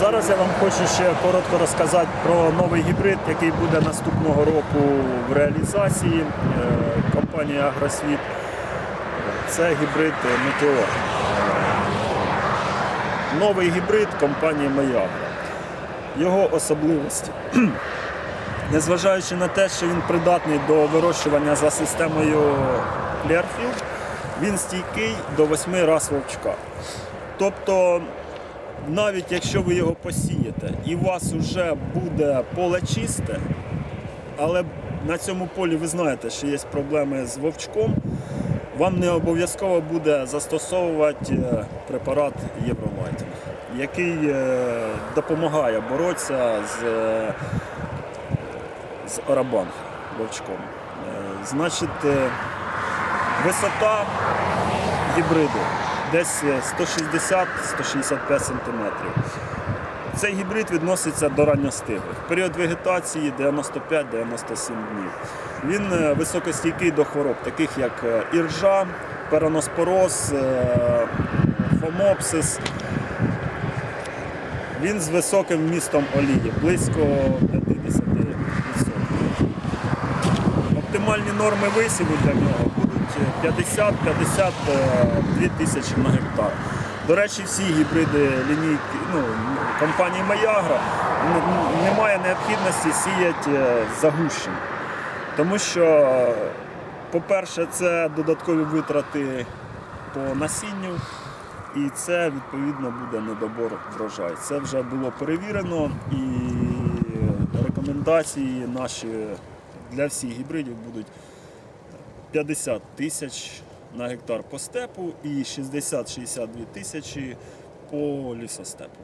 Зараз я вам хочу ще коротко розказати про новий гібрид, який буде наступного року в реалізації. Е, Компанія Агросвіт. Це гібрид Метеор. Новий гібрид компанії Маягра. Його особливості. Незважаючи на те, що він придатний до вирощування за системою Clearfield, він стійкий до 8 раз вовчка. Тобто, навіть якщо ви його посієте і у вас вже буде поле чисте, але на цьому полі ви знаєте, що є проблеми з вовчком, вам не обов'язково буде застосовувати е, препарат Євролайтінг, який е, допомагає боротися з, е, з арабанг вовчком. Значить, висота гібриду десь е, 160-165 см. Цей гібрид відноситься до ранньостиглих. Період вегетації 95-97 днів. Він е, високостійкий до хвороб, таких як е, іржа, пероноспороз, е, фомопсис. Він з високим вмістом олії, близько 50%. Оптимальні норми висіву для нього будуть 50-52 тисячі на гектар. До речі, всі гібриди лінійки ну, компанії Маягра немає необхідності сіяти е, загущені. Тому що, е, по-перше, це додаткові витрати по насінню, і це відповідно буде недобор врожаю. Це вже було перевірено і рекомендації наші для всіх гібридів будуть 50 тисяч на гектар по степу і 60-62 тисячі по лісостепу.